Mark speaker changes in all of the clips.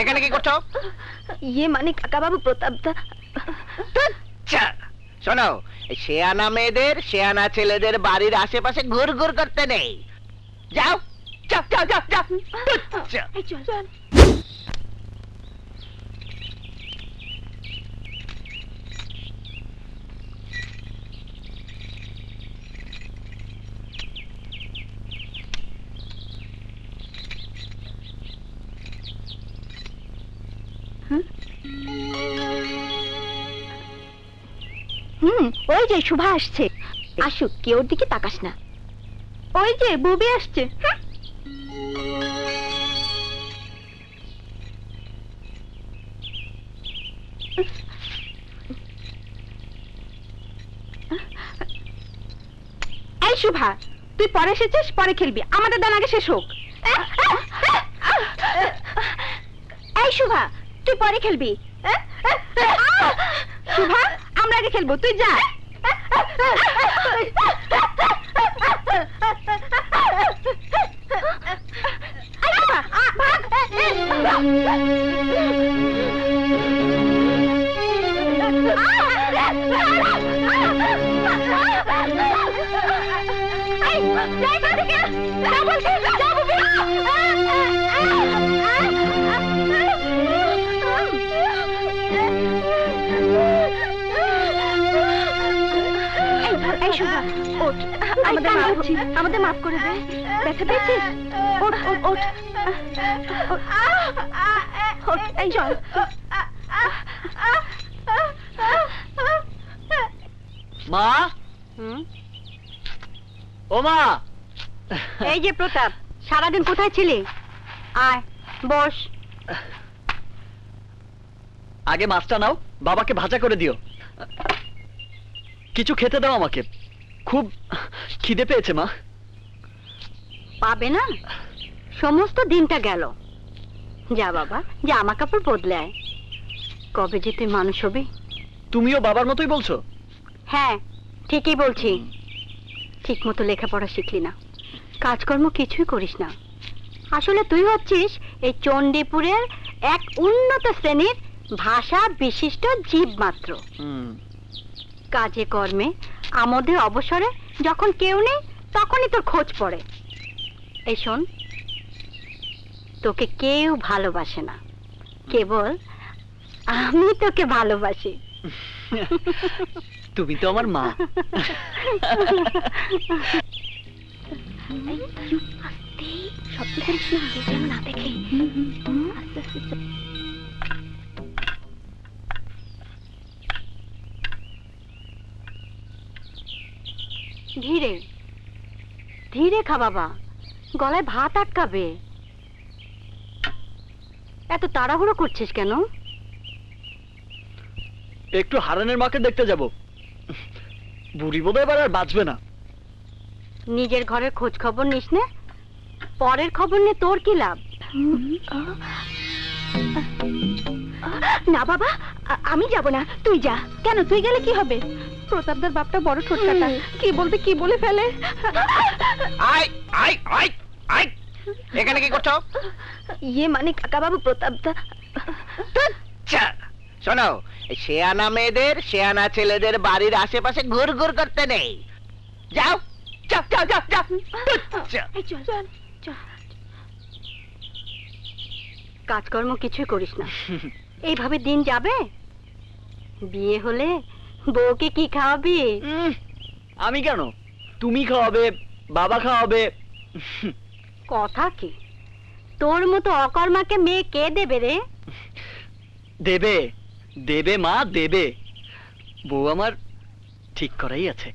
Speaker 1: এখানে কি করছ?
Speaker 2: ইয়ে মানে কাকাবাবু প্রতাপদা
Speaker 1: আচ্ছা শোনো শেয়ানা মেয়েদের শেয়ানা ছেলেদের বাড়ির আশেপাশে ঘুর ঘুর করতে নেই। যাও যাও যাও যাও যাও।
Speaker 2: হুম, ওই যে শুভা আসছে। আসুক, কেউ ওর দিকে তাকাস না। ওই যে, ববি আসছে। এই শুভা, তুই পরে এসেছিস, পরে খেলবি। আমাদের দান আগে শেষ হোক। এই শুভা, তুই পরে খেলবি। শুভা আমরা আগে খেলব তুই যা এই শুভা, আ, ভাগ। আমাদের মাফ আমাদের মাফ করে দে। ব্যথা পেয়েছিস? ওঠ ওঠ। ওঠ, এই চল।
Speaker 3: মা? ও মা!
Speaker 2: এই যে প্রতাপ সারাদিন কোথায় ছিলি? আয় বস।
Speaker 3: আগে মাছটা নাও বাবাকে ভাজা করে দিও। কিছু খেতে দাও আমাকে। খুব খিদে পেয়েছে মা।
Speaker 2: পাবে না? সমস্ত দিনটা গেল। যা বাবা জামা কাপড় বদলে আয়। কবে যে তুই মানুষ হবি?
Speaker 3: তুমিও বাবার মতোই বলছো?
Speaker 2: হ্যাঁ ঠিকই বলছি। ঠিক মতো লেখাপড়া শিখলি না। কাজকর্ম কিছুই করিস না। আসলে তুই হচ্ছিস এই চণ্ডীপুরের এক উন্নত শ্রেণির ভাষা বিশিষ্ট জীব মাত্র কাজে কর্মে আমাদের অবসরে যখন কেউ নেই তখনই তোর খোঁজ পড়ে। এই শোন তোকে কেউ ভালোবাসে না। কেবল আমি তোকে ভালোবাসি।
Speaker 3: তুমি তো আমার মা।
Speaker 2: যেন না দেখে ধীরে ধীরে খা বাবা। গলায় ভাত আটকাবে। এত তাড়াহুড়ো করছিস কেন?
Speaker 3: একটু হারানের মাকে দেখতে যাব। বুড়ি বোধ এবার আর বাঁচবে না।
Speaker 2: নিজের ঘরের খোঁজ খবর নিস না। পরের খবর নিয়ে তোর কি লাভ? না বাবা আমি যাব না। তুই যা। কেন? তুই গেলে কি হবে? প্রতাপদার বাপটা বড় ঠোঁটকাটা। কি বলতে কি বলে ফেলে?
Speaker 1: আই আই আই আই এখানে কি করছ?
Speaker 2: ইয়ে মানে কাকাবাবু প্রতাপদা।
Speaker 1: তুচ্ছা। শোনো শেয়ানা মেয়েদের শেয়ানা ছেলেদের বাড়ির আশেপাশে ঘুর ঘুর করতে নেই। যাও যাও যাও যাও যাও।
Speaker 2: কাজকর্ম কিছুই করিস না। এইভাবে দিন যাবে? বিয়ে হলে বউকে কি খাওয়াবি?
Speaker 3: আমি কেন? তুমি খাওয়াবে বাবা খাওয়াবে।
Speaker 2: কথা কি? তোর মতো অকর্মাকে মেয়ে কে দেবে রে?
Speaker 3: দেবে দেবে মা দেবে। বউ আমার ঠিক করাই আছে।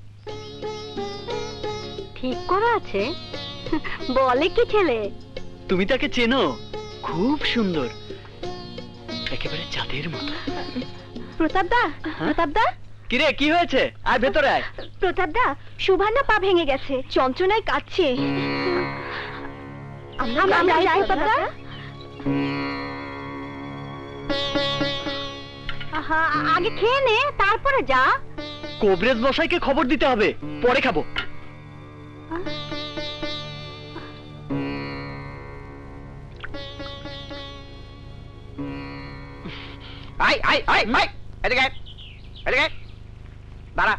Speaker 2: ঠিক করা আছে? বলে কি ছেলে?
Speaker 3: তুমি তাকে চেনো খুব সুন্দর। একেবারে চাঁদের মতো।
Speaker 2: প্রতাপদা প্রতাপদা?
Speaker 3: কিরে কি হয়েছে? আয় ভেতরে আয়।
Speaker 2: প্রতাপ দা সুভান্না পা ভেঙে গেছে। চঞ্চনায় কাঁদছে। আগে খেয়ে নে তারপরে যা।
Speaker 3: কবরেজ মশাইকে খবর দিতে হবে। পরে খাব।
Speaker 1: আয় আয় আয় আয়। এদিকে এদিকে দাঁড়া।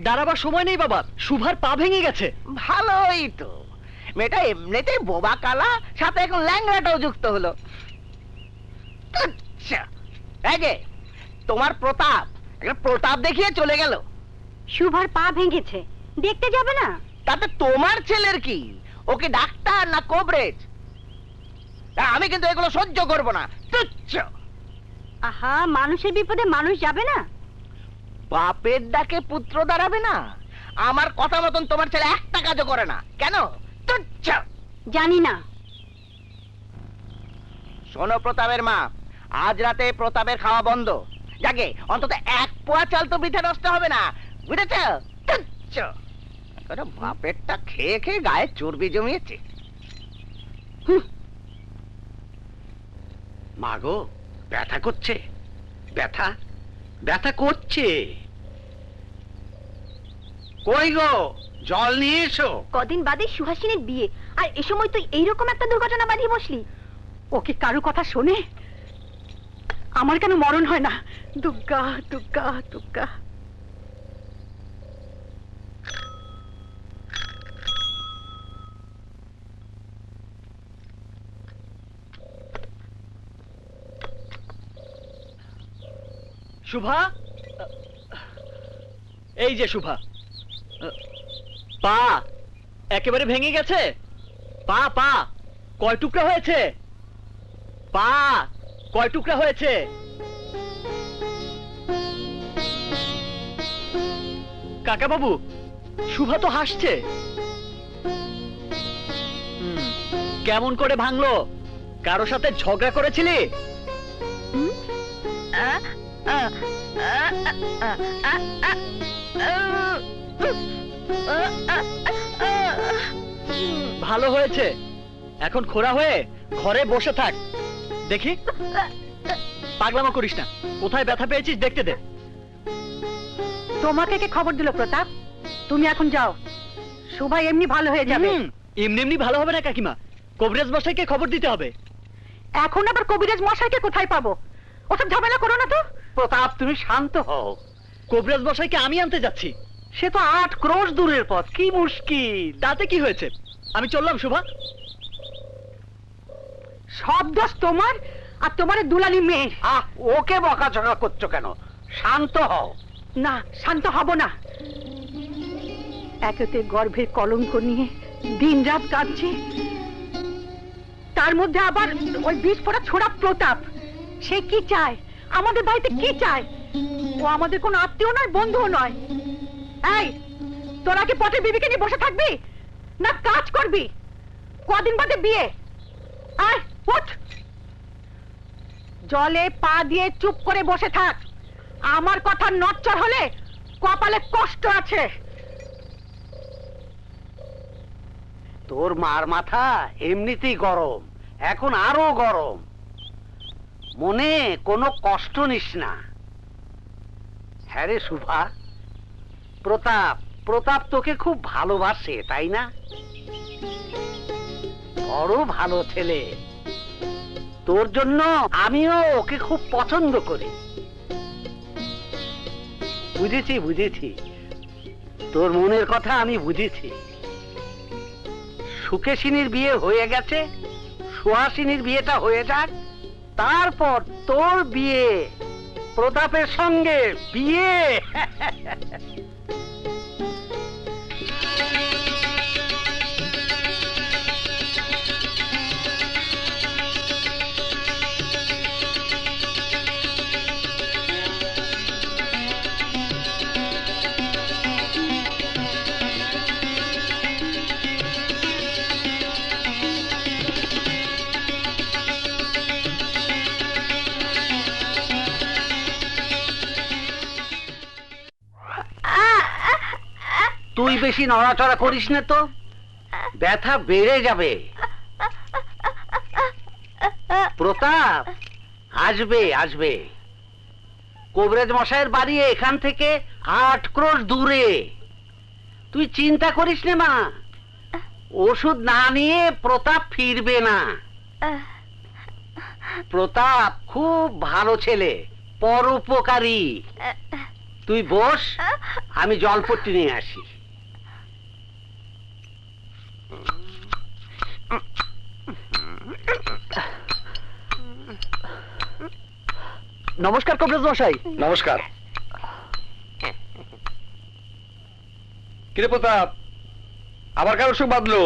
Speaker 3: দাঁড়াবার সময় নেই বাবা শুভার পা ভেঙে গেছে।
Speaker 1: ভালোই তো। মেয়েটা এমনিতেই বোবা কালা সাথে এখন ল্যাংড়াটাও যুক্ত হলো। তুচ্ছা। তোমার প্রতাপ একটা প্রতাপ দেখিয়ে চলে গেল।
Speaker 4: শুভার পা ভেঙেছে দেখতে যাবে না?
Speaker 1: তাতে তোমার ছেলের কি? ওকে ডাক্তার না কোবরেজ? আমি কিন্তু এগুলো সহ্য করব না। তুচ্ছ।
Speaker 4: আহা মানুষের বিপদে মানুষ যাবে না?
Speaker 1: বাপের ডাকে পুত্র দাঁড়াবে না। আমার কথা মতন তোমার ছেলে একটা কাজও করে না। কেন? তুচ্ছ।
Speaker 4: জানি না।
Speaker 1: শোনো প্রতাপের মা আজ রাতে প্রতাপের খাওয়া বন্ধ। যাকে অন্তত এক পোয়া চাল তো পিঠে নষ্ট হবে না। বুঝেছ? তুচ্ছ। বাপেরটা খেয়ে খেয়ে গায়ে চর্বি জমিয়েছে।
Speaker 5: মাগো ব্যথা করছে। ব্যথা? ব্যথা করছে। কই গো? জল নিয়ে এসো।
Speaker 4: কদিন বাদে সুহাসিনীর বিয়ে। আর এ সময় তুই এইরকম একটা দুর্ঘটনা বাঁধিয়ে বসলি। ওকে কারও কথা শোনে? আমার কেন মরণ হয় না? দুগ্গা দুগ্গা দুর্গা
Speaker 3: শুভা? এই যে শুভা। পা একেবারে ভেঙে গেছে। পা পা, কয় টুকরা হয়েছে? পা, কয় টুকরা হয়েছে? কাকা বাবু শুভা তো হাসছে। কেমন করে ভাঙলো? কারও সাথে ঝগড়া করেছিলি? ভালো হয়েছে। এখন খোরা হয়ে ঘরে বসে থাক। দেখি। পাগলামো করিস না। কোথায় ব্যথা পেয়েছিস দেখতে দে।
Speaker 4: তোমাকে কে খবর দিল প্রতাপ? তুমি এখন যাও। সুভা এমনি ভালো হয়ে যাবে।
Speaker 3: এমনি এমনি ভালো হবে না কাকিমা। কবিরাজ মশাইকে খবর দিতে হবে।
Speaker 4: এখন আবার কবিরাজ মশাইকে কোথায় পাবো? ওসব ঝামেলা করো না তো।
Speaker 5: প্রতাপ তুমি শান্ত হও।
Speaker 3: কবিরাজ মশাইকে আমি আনতে যাচ্ছি।
Speaker 5: সে তো আট ক্রোশ দূরের পথ কি মুশকিল।
Speaker 3: তাতে কি হয়েছে? আমি চললাম শুভা।
Speaker 4: সব দোষ তোমার আর তোমার দুলালি মেয়ে
Speaker 5: আহ ওকে বকাঝকা করছ কেন? শান্ত হও।
Speaker 4: না শান্ত হব না। একেতে গর্ভের কলঙ্ক নিয়ে দিন রাত কাঁদছে। তার মধ্যে আবার ওই বিষ ফোড়া ছোড়া প্রতাপ সে কি চায়? আমাদের বাড়িতে কি চায়? ও আমাদের কোনো আত্মীয় নয়, বন্ধুও নয়। এই, তোরা কি পথে বিবিকে নিয়ে বসে থাকবি? না, কাজ করবি? কদিন বাদে বিয়ে? আয়, উঠ। জলে পা দিয়ে চুপ করে বসে থাক। আমার কথা নচ্চর হলে কপালে কষ্ট আছে।
Speaker 5: তোর মার মাথা এমনিতেই গরম, এখন আরও গরম। মনে কোনো কষ্ট নিস না। হ্যাঁ শুভা প্রতাপ প্রতাপ তোকে খুব ভালোবাসে, তাই না? বড় ভালো ছেলে। তোর জন্য আমিও ওকে খুব পছন্দ করি। বুঝেছি বুঝেছি। তোর মনের কথা আমি বুঝেছি। সুকেশিনীর বিয়ে হয়ে গেছে, সুহাসিনীর বিয়েটা হয়ে যাক। তারপর তোর বিয়ে প্রতাপের সঙ্গে বিয়ে। বেশি নড়াচড়া করিস না তো। ব্যথা বেড়ে যাবে। প্রতাপ, আসবে আসবে। কবরেজ মশাইয়ের বাড়ি এখান থেকে আট ক্রোশ দূরে। তুই চিন্তা করিস না, মা। ওষুধ না নিয়ে প্রতাপ ফিরবে না। প্রতাপ খুব ভালো ছেলে, পরোপকারী। তুই বস, আমি জলপট্টি নিয়ে আসি।
Speaker 3: নমস্কার কবিরাজ মশাই।
Speaker 6: নমস্কার। কিরে প্রতাপ আবার কারও অসুখ বাঁধলো?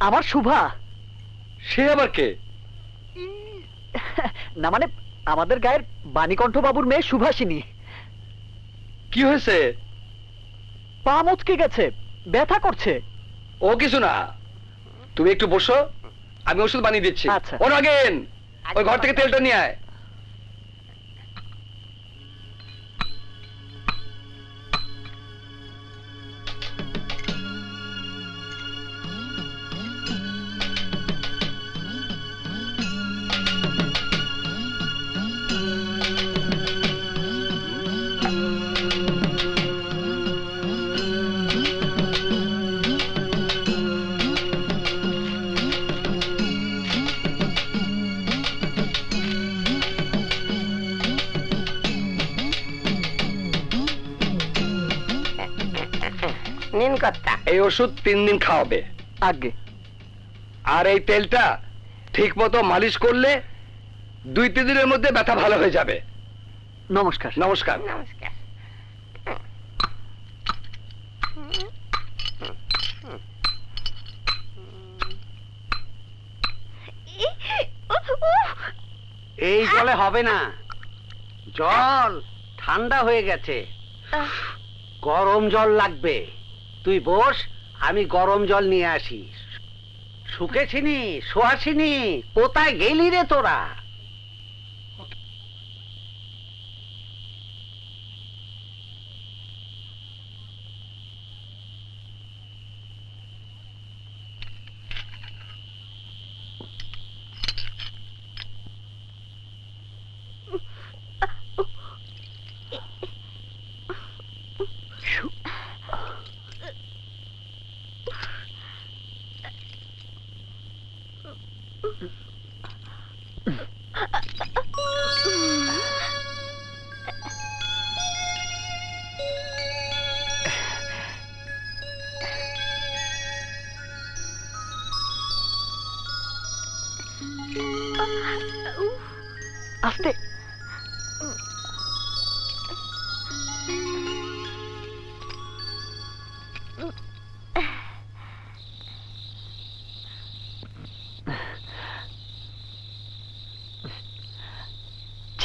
Speaker 3: আমার শুভা।
Speaker 6: সে আবার কে?
Speaker 3: না মানে আমাদের গায়ের বাণীকণ্ঠ বাবুর মেয়ে সুভাষিনী।
Speaker 6: কি হয়েছে?
Speaker 3: পা মুচকে গেছে ব্যথা করছে।
Speaker 6: ও কিছু না। তুমি একটু বসো আমি ওষুধ বানিয়ে দিচ্ছি।
Speaker 3: আচ্ছা।
Speaker 6: আগে নাগেন ওই ঘর থেকে তেলটা নিয়ে আয়। এই ওষুধ তিন দিন খাওয়াবে।
Speaker 3: আগে।
Speaker 6: আর এই তেলটা ঠিক মতো মালিশ করলে দুই তিন দিনের মধ্যে ব্যথা ভালো হয়ে যাবে।
Speaker 3: নমস্কার।
Speaker 6: নমস্কার।
Speaker 5: নমস্কার। এই জলে হবে না। জল ঠান্ডা হয়ে গেছে। গরম জল লাগবে। তুই বস আমি গরম জল নিয়ে আসি। শুকেছিনি শোয়াছিনি কোথায় গেলি রে তোরা?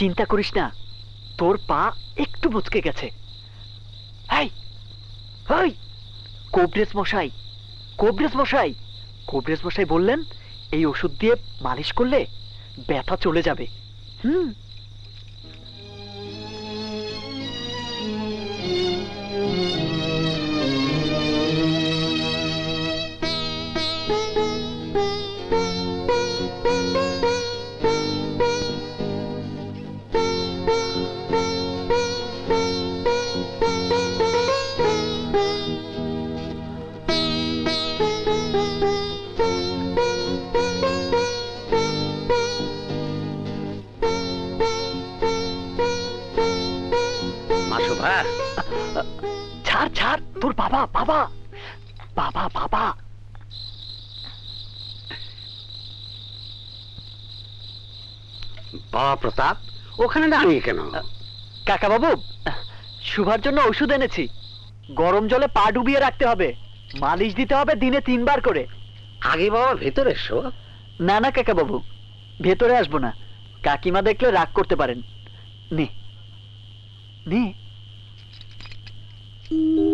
Speaker 3: চিন্তা করিস না। তোর পা একটু মুচকে গেছে। কোবরেজ মশাই কোবরেজ মশাই কোবরেজ মশাই বললেন, এই ওষুধ দিয়ে মালিশ করলে ব্যথা চলে যাবে। হুম ছাড় ছাড় তোর বাবা বাবা। বাবা বাবা।
Speaker 5: বাবা প্রতাপ ওখানে দাঁড়িয়ে কেন?
Speaker 3: কাকা বাবু শুভার জন্য ওষুধ এনেছি। গরম জলে পা ডুবিয়ে রাখতে হবে। মালিশ দিতে হবে দিনে তিনবার করে।
Speaker 5: আগে বাবা ভেতরে এসো।
Speaker 3: না না কাকা বাবু ভেতরে আসব না। কাকিমা দেখলে রাগ করতে পারেন। নে। নে। Mm.